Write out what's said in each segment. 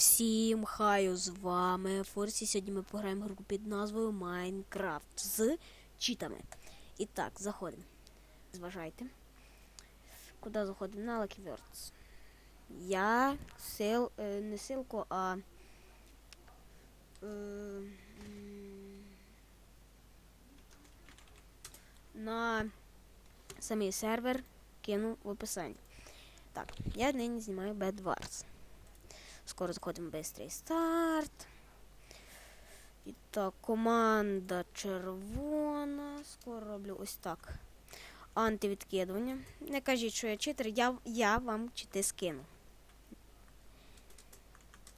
Всім хаю з вами Форсі. Сьогодні ми пограємо в гру під назвою Майнкрафт з читами. І так, заходимо. Зважайте. Куди заходимо? На Lucky Words. Я сил, е, не силку, а. Е, на самий сервер кину в описанні. Так, я нині знімаю Bed Wars. Скоро заходимо бистрий старт. І так, команда червона. Скоро роблю ось так. Антивідкидування. Не кажіть, що я читер, я, я вам чити скину.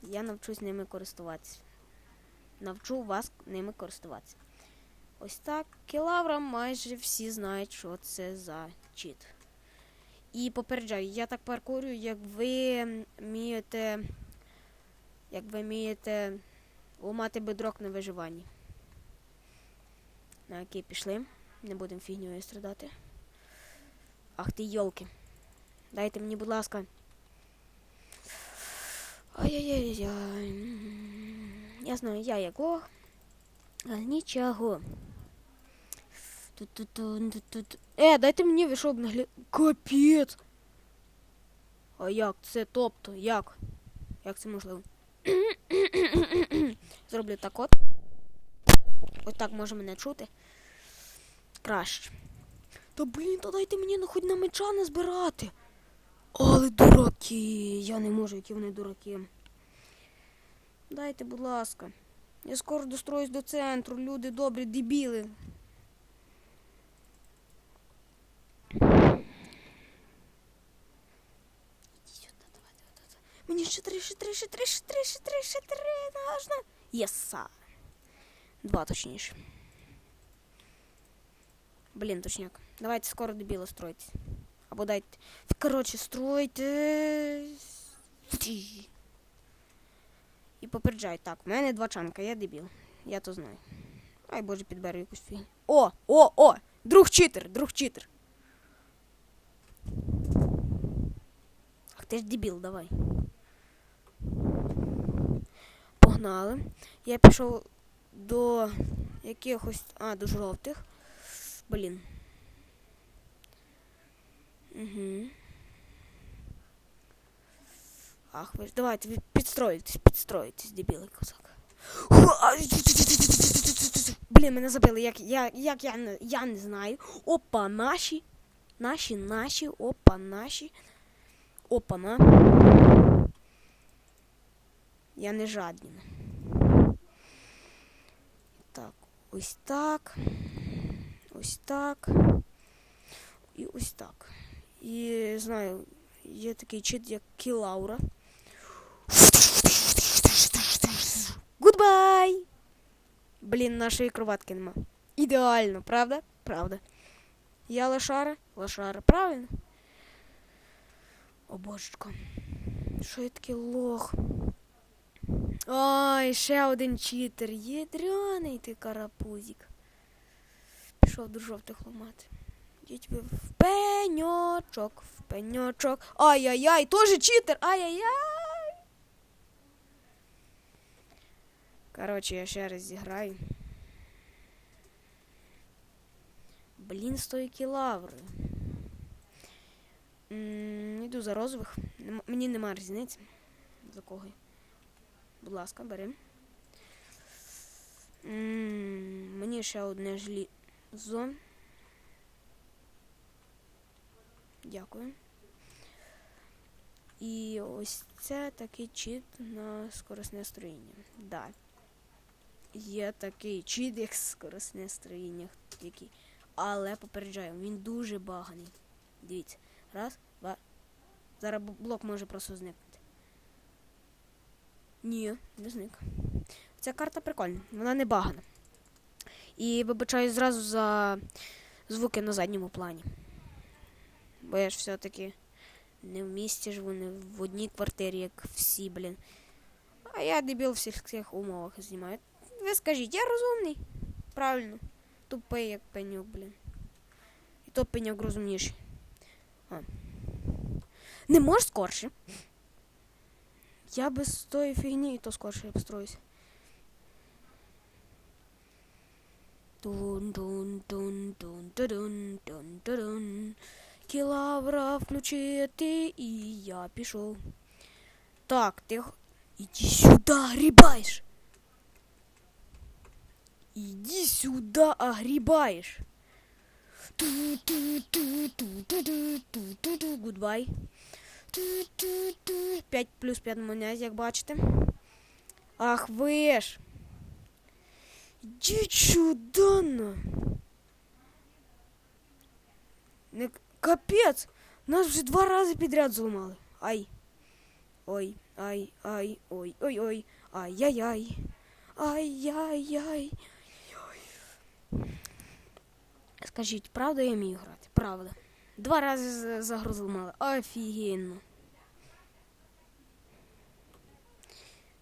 Я навчусь ними користуватися. Навчу вас ними користуватися. Ось так. Кілавра майже всі знають, що це за чит. І попереджаю, я так паркурю, як ви вмієте. Як ви вмієте ламати бедрок на виживанні. На який пішли. Не будемо фігньою страдати. Ах ти йолки. Дайте мені, будь ласка. Ай-яй-яй-яй. Я знаю, я як лох. Але нічого. Ту-ту-ту, ту-ту-ту. Е, дайте мені вийшов наглі. Капець! А як це тобто? Як? Як це можливо? Зроблю так от. Ось так може мене чути. Краще. Та блін, то дайте мені ну, хоч на меча не збирати. Але дураки. Я не можу, які вони дураки. Дайте, будь ласка. Я скоро достроюсь до центру, люди добрі, дебіли. Мені ще три, ще три, ще три, ще три, ще три, ще три, нужно. Єса. Два точніше. Блін, точняк. Давайте скоро дебіла стройтесь. Або дайте. Коротше, стройте. І попереджай. Так, у мене два чанка, я дебіл. Я то знаю. Ай боже, підберу якусь фігню. О! О! О! Друг читер! Друг читер! Ах ти ж дебіл, давай. Погнали. Я пішов до якихось. А, до жовтих. Блін. Угу. Ах, ви ж давайте ви підстроїтесь, підстроїтесь, дебілий козак. Блін, мене забили, як, як, як я, я не знаю. Опа, наші. Наші, наші, опа, наші. Опа, на. Я не жадніна. Так, ось так. Ось так. І ось так. І знаю, є такий чит, як Кілаура. Гудбай! Блін, нашої кроватки нема. Ідеально, правда? Правда. Я лошара? Лошара, правильно? О божечко. Що я такий лох? Ой, ще один читер. Єдряний ти карапузик. Пішов до жовтих ламати. Йдіть ви в пеньочок, в пеньочок. Ай-яй-яй, теж читер! Ай-яй-яй! Коротше, я ще раз зіграю. Блін, стойкі лаври. Йду за розових. Мені нема різниці. За кого. Будь ласка, бери. Мені ще одне желізо. Дякую. І ось це такий чит на скоростне строїння. Да. Є такий чит, як скоростне строїння. Який. Але попереджаю, він дуже баганий. Дивіться. Раз, два. Зараз блок може просто зникнути. Ні, не зник. Ця карта прикольна, вона не багана. І вибачаю зразу за звуки на задньому плані. Бо я ж все-таки не в місті живу, не в одній квартирі, як всі, блін. А я дебіл в сільських умовах знімаю. Ви скажіть, я розумний. Правильно. Тупий, як пеньок, блін. І то пеньок розумніший. А. Не можеш скорше. Я без тої фігні, і то скорше обстроюсь. Тун тун тун тун тун тун тун Кілавра включити, і я пішов. Так, ти. х- Іди сюди, грібаєш. Иди сюда, огребаешь. Ту-ту-ту-ту-ту-ту-ту-ту. Гудбай. Ту-ту-ту. 5 плюс 5 монет, як бачите. Ах ви ж. Іди сюда на. Не... Капець! Нас вже два рази підряд зламали. Ай. Ой, ай, ай, ой, ой, ой. Ай-яй-яй. Ай-яй-яй. Скажіть, правда я вмію грати? Правда. Два рази з- загрузили мали. Офігенно.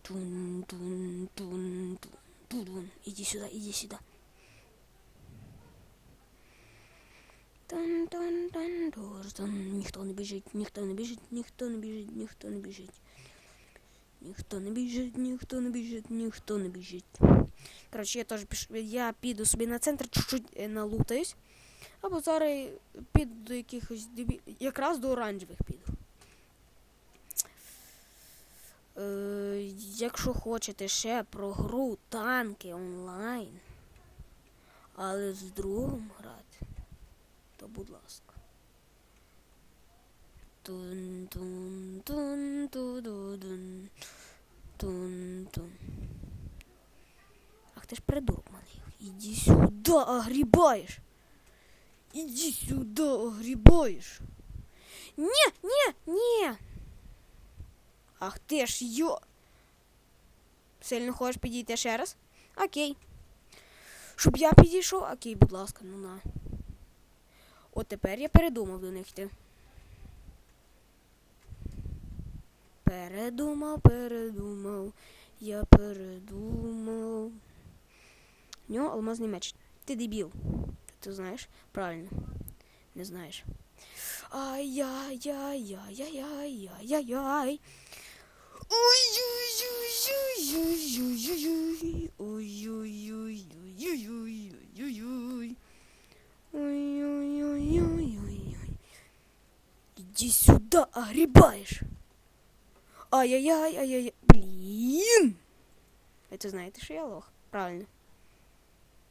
Тун, тун, тун, тун, тун. Іди сюди, іди сюди. Тун, тун, тур, тун. Ніхто не біжить, ніхто не біжить, ніхто не біжить, ніхто не біжить. Ніхто не біжить, ніхто не біжить, ніхто не біжить. Коротше, я теж піш... я піду собі на центр, чуть-чуть е, налутаюсь. Або зараз піду до якихось дебі... якраз до оранжевих піду. Е, якщо хочете ще про гру танки онлайн, але з другом грати, то будь ласка. Тун тун тун ту ду дун тун тун. Ах ти ж придурок малий. Іди сюди, огрібаєш. Іди сюди, огрібаєш. Ні, ні, ні. Ах ти ж йо. Сильно хочеш підійти ще раз? Окей. Щоб я підійшов, окей, будь ласка, ну на. От тепер я передумав до них йти. Передумав, передумав, я передумав. У нього алмазний меч. Ти дебіл. Ти знаєш? Правильно. Не знаєш. Ай-яй-яй-яй-яй-яй-яй. Ой-ой-ой-ой-ой-ой-ой-ой. Ой-ой-ой-ой-ой-ой-ой. Ой-ой-ой-ой-ой-ой. Иди сюда, огребаешь. Ай-яй-яй, ай-яй. Блін. Ви це знаєте, що я лох? Правильно.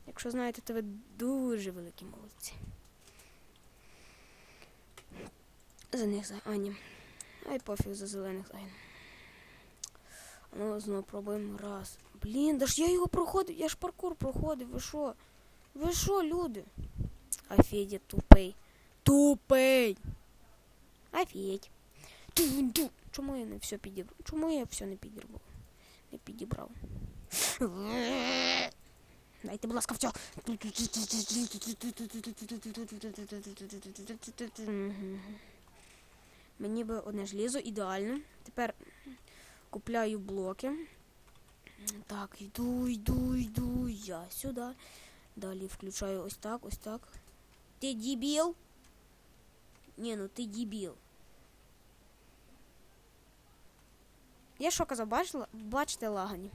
Якщо знаєте, то ви дуже великі молодці. За них за Ані. Ай пофіг за зелених зайн. Ну, знову пробуємо раз. Блін, да ж я його проходив, я ж паркур проходив, ви що? Ви що, люди? Офедя тупий. Тупий! Офедь. Ту-ду. Чому я не все підібрав? Чому я все не підібрав? Не підібрав. Дайте, будь ласка, все. Мені би одне желізо, ідеально. Тепер купляю блоки. Так, йду, йду, йду, я сюди. Далі включаю ось так, ось так. Ти дебіл? Ні, ну ти дебіл. Я що казав, бачила? Бачите лагані.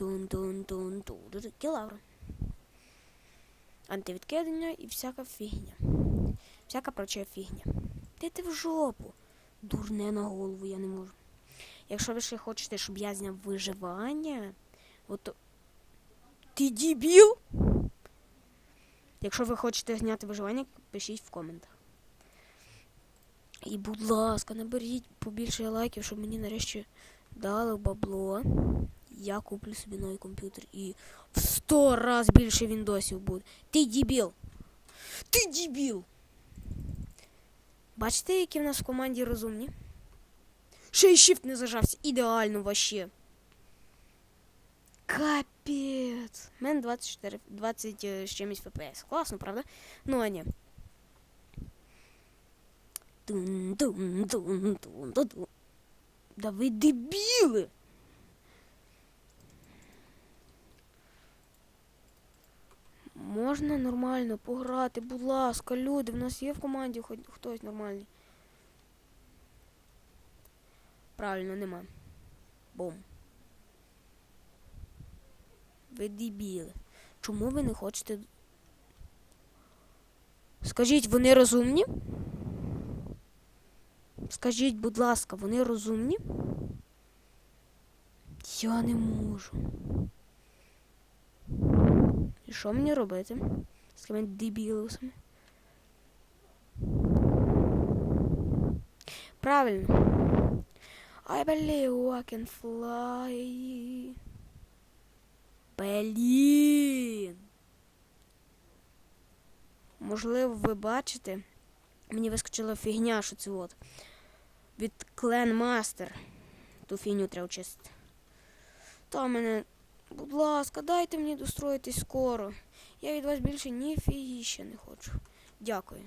Тун тун тун тун Кілавра. Антивідкидання і всяка фігня. Всяка проча фігня. Де ти в жопу? Дурне на голову я не можу. Якщо ви ще хочете, щоб я зняв виживання, от. Ти дебіл? Якщо ви хочете зняти виживання, пишіть в коментах. І, будь ласка, наберіть побільше лайків, щоб мені нарешті дали бабло. Я куплю собі новий комп'ютер і в 100 раз більше віндосів буде. Ти дебіл! Ти дебіл! Бачите, які в нас в команді розумні? Ще й shift не зажався. Ідеально вообще. Капець. У мене 24, 20 е, з чимось FPS. Класно, правда? Ну, а ні. Тун-тун-тун-тун-тун-тун. Да ви дебіли! Можна нормально пограти, будь ласка, люди, в нас є в команді хоч хтось нормальний. Правильно, нема. Бум. Ви дебіли. Чому ви не хочете. Скажіть, вони розумні? Скажіть, будь ласка, вони розумні? Я не можу. І що мені робити? З кими дебілусами? Правильно. I believe I can fly. Блін. Можливо, ви бачите, мені вискочила фігня, що це от. Від Клен Мастер. Ту фігню треба чистити. Та мене, будь ласка, дайте мені достроїтись скоро. Я від вас більше ніфігіще не хочу. Дякую.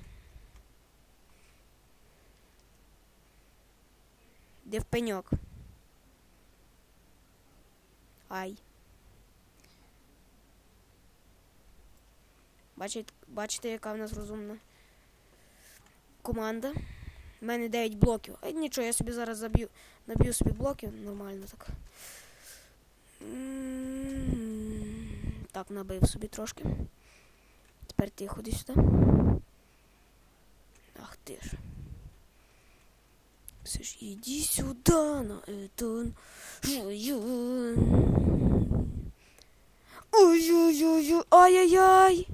Де в пеньок? Ай. Бачите, бачите, яка в нас розумна команда. У мене 9 блоків. А нічого, я собі зараз заб'ю, наб'ю собі блоків нормально так. Так, набив собі трошки. Тепер ти ходи сюди. Ах ти ж. Все ж иди сюда на это. Ой-ой-ой, ай-яй-яй.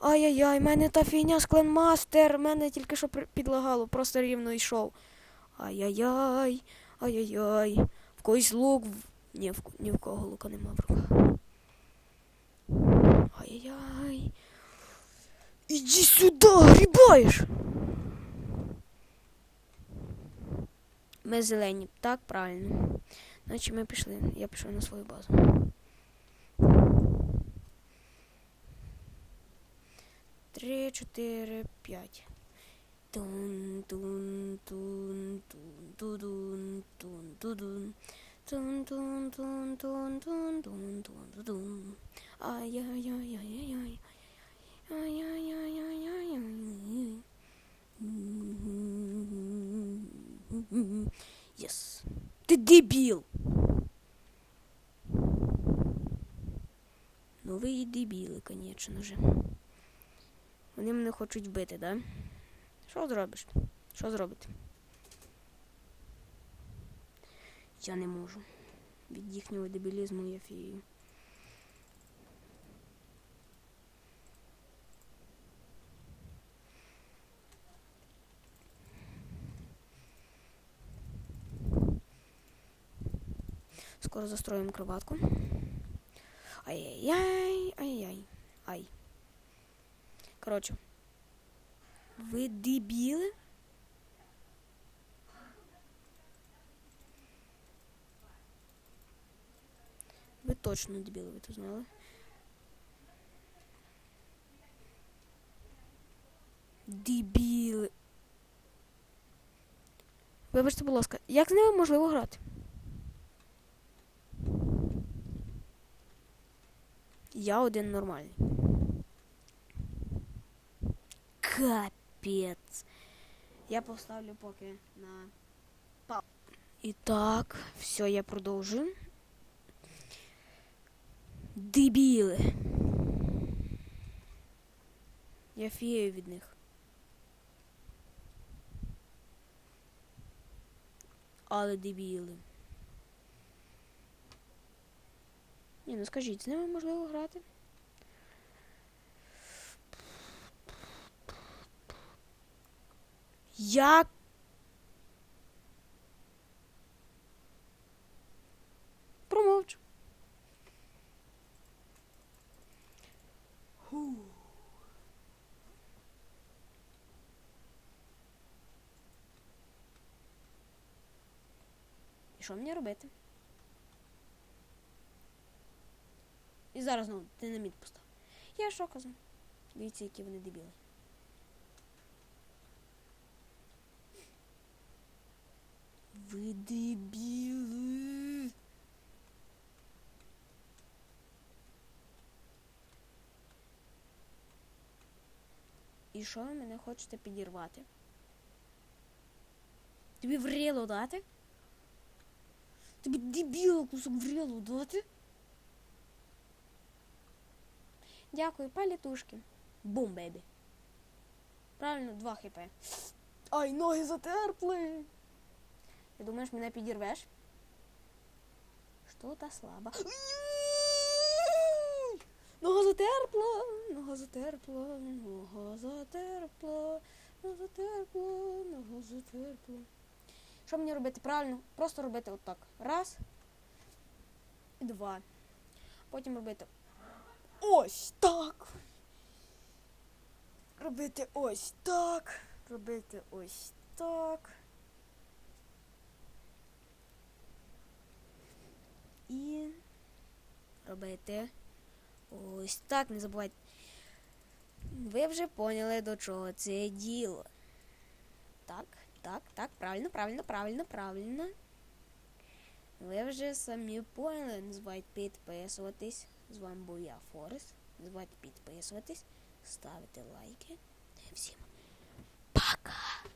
Ай-яй-яй, мене та фігня з Кленмастер. Мене тільки що підлагало, просто рівно йшов. Ай-яй-яй, ай-яй-яй. В когось лук. Ні, в, ні в кого лука нема в руках. Ай-яй-яй. Іди сюди, грібаєш. Ми зелені. Так, правильно. Значить ми пішли. Я пішов на свою базу. Три, чотири, п'ять. Тун, тун, тун, тун, тудун, тун, тудун. Тун, тун, тун, тун, тун, тун, тун, тудун. Ай-яй-яй-яй-яй-яй. Ай-яй-яй-яй-яй-яй. Єс. Ти дебіл. Ну ви і дебіли, конечно же. Вони мене хочуть вбити, да? Що зробиш? Що зробити? Я не можу. Від їхнього дебілізму я фію. Скоро застроим кроватку. Ай-яй-яй, ай-яй. Ай. Короче. Ви дебіли? Ви точно дебіли, ви то знали? Дебіли. Вибачте, будь ласка, як з ними можливо грати? Я один нормальний. Капець. Я поставлю поки на пау. І так, все, я продовжую. Дебіли. Я фією від них. Але дебіли. Ні, ну скажіть, з ними можливо грати? Як? І що мені робити? І зараз знову динаміт постав. Я що казав? Дивіться, які вони дебіли. Ви дебіли. І що ви мене хочете підірвати? Тобі вріло дати? Тобі дебіл кусок вряду дати? Дякую, палітушки. Бум, бебі. Правильно, 2 хп. Ай, ноги затерпли. Ти думаєш, мене підірвеш? Що-то слабо. Нога затерпла, нога затерпла, нога затерпла, нога затерпла, нога затерпла. Що мені робити? Правильно, просто робити отак. Раз. І два. Потім робити ось так. Робити ось так. Робити ось так. І робити ось так. Не забувайте. Ви вже поняли, до чого це діло. Так, так, так, правильно, правильно, правильно, правильно. Ви вже самі поняли. Не забувайте підписуватись. З вами був я, Форес. Не забувайте підписуватись, ставити лайки. Всім пока!